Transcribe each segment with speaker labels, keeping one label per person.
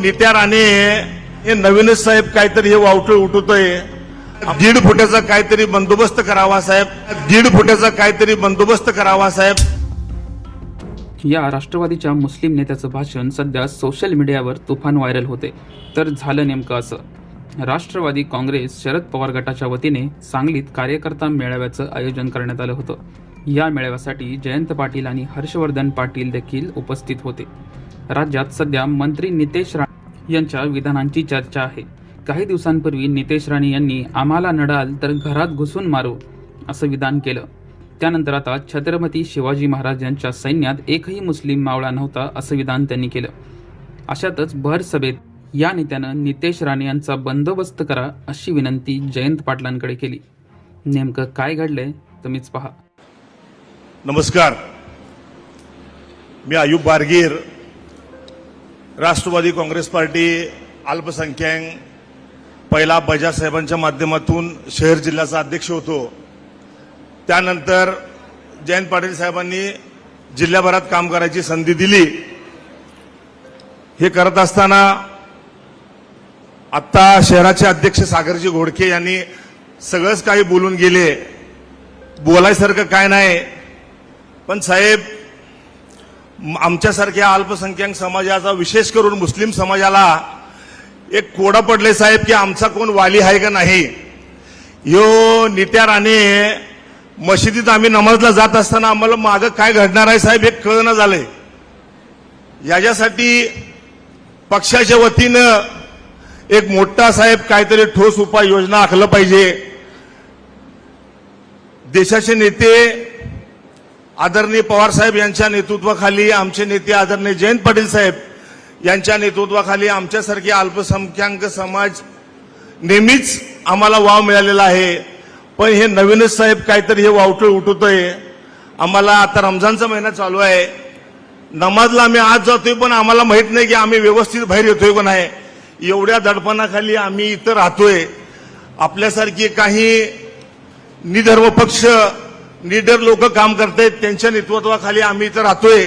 Speaker 1: नित्या राणे हे नवीनच साहेब काहीतरी हे वावटळ उठवतोय. दीड फुटाचा काहीतरी बंदोबस्त करावा साहेब. दीड फुटाचा काहीतरी बंदोबस्त करावा साहेब.
Speaker 2: या राष्ट्रवादीच्या मुस्लिम नेत्याचं भाषण सध्या सोशल मीडियावर तुफान व्हायरल होते. तर झालं नेमकं असं. राष्ट्रवादी काँग्रेस शरद पवार गटाच्या वतीने सांगलीत कार्यकर्ता मेळाव्याचं आयोजन करण्यात आलं होतं. या मेळाव्यासाठी जयंत पाटील आणि हर्षवर्धन पाटील देखील उपस्थित होते. राज्यात सध्या मंत्री नितेश राणे यांच्या विधानांची चर्चा आहे. काही दिवसांपूर्वी नितेश राणे यांनी आम्हाला नडाल तर घरात घुसून मारू असं विधान केलं. त्यानंतर आता छत्रपती शिवाजी महाराज यांच्या सैन्यात एकही मुस्लिम मावळा नव्हता असं विधान त्यांनी केलं. अशातच भर सभेत या नेत्यानं नितेश राणे यांचा बंदोबस्त करा अशी विनंती जयंत पाटलांकडे केली. नेमकं काय घडलंय तुम्हीच पहा.
Speaker 1: नमस्कार. मी आयुब बारगीर राष्ट्रवादी काँग्रेस पार्टी अल्पसंख्याक पहिला बजाज साहेबांच्या माध्यमातून शहर जिल्ह्याचा अध्यक्ष होतो. त्यानंतर जयंत पाटील साहेबांनी जिल्ह्याभरात काम करायची संधी दिली. हे करत असताना आत्ता शहराचे अध्यक्ष सागरजी घोडके यांनी सगळंच काही बोलून गेले. बोलायसारखं काय नाही. पण साहेब आमच्यासारख्या अल्पसंख्याक समाजाचा विशेष करून मुस्लिम समाजाला एक कोडं पडले साहेब की आमचा कोण वाली आहे का नाही? यो नित्या राणे मशिदीत आम्ही नमाजला जात असताना आम्हाला मागं काय घडणार आहे साहेब हे कळणं झालंय. याच्यासाठी पक्षाच्या वतीनं एक मोठा साहेब काहीतरी ठोस उपाययोजना आखलं पाहिजे. देशाचे नेते आदरणीय पवार साहेब यांच्या नेतृत्वाखाली आमचे नेते आदरणीय जयंत पाटील साहेब यांच्या नेतृत्वाखाली आमच्यासारखे अल्पसंख्याक समाज नेहमीच आम्हाला वाव मिळालेला आहे. पण हे नवीनच साहेब काहीतरी हे वावटळ उठवतोय आम्हाला आता रमजानचा महिना चालू आहे. नमाजला आम्ही आज जातोय पण आम्हाला माहीत नाही की आम्ही व्यवस्थित बाहेर येतोय पण आहे एवढ्या दडपणाखाली आम्ही इथं राहतोय. आपल्यासारखी काही निधर्म पक्ष निडर लोक काम करतायत त्यांच्या नेतृत्वाखाली आम्ही इथं राहतोय.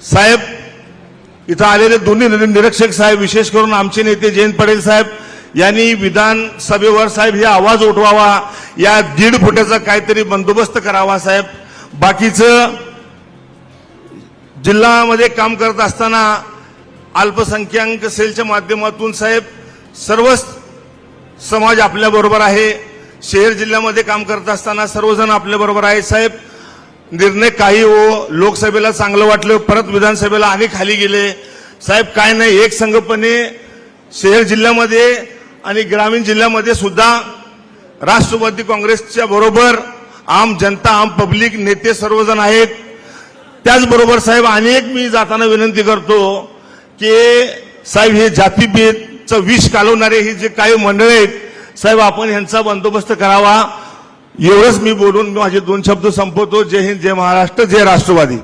Speaker 1: साहेब इथं आलेले दोन्ही निरीक्षक साहेब विशेष करून आमचे नेते जयंत पटेल साहेब यांनी विधानसभेवर साहेब हे आवाज उठवावा या दीड फुटाचा काहीतरी बंदोबस्त करावा साहेब. बाकीचं जिल्ह्यामध्ये काम करत असताना अल्पसंख्याक सेलच्या माध्यमातून साहेब सर्वच समाज आपल्याबरोबर आहे. शहर जिल्ह्यामध्ये काम करत असताना सर्वजण आपल्या बरोबर आहे साहेब निर्णय काही हो लोकसभेला चांगलं वाटलं परत विधानसभेला आणि खाली गेले. साहेब काय नाही एक संघपणे शहर जिल्ह्यामध्ये आणि ग्रामीण जिल्ह्यामध्ये सुद्धा राष्ट्रवादी काँग्रेसच्या बरोबर आम जनता आम पब्लिक नेते सर्वजण आहेत. त्याचबरोबर साहेब अनेक मी जाताना विनंती करतो की साहेब हे जातीभेदचं विष कालवणारे हे जे काही मंडळ आहेत साहेब आपण यांचा बंदोबस्त करावा. एवढंच मी बोलून माझे दोन शब्द संपवतो. जय हिंद जय महाराष्ट्र जय राष्ट्रवादी.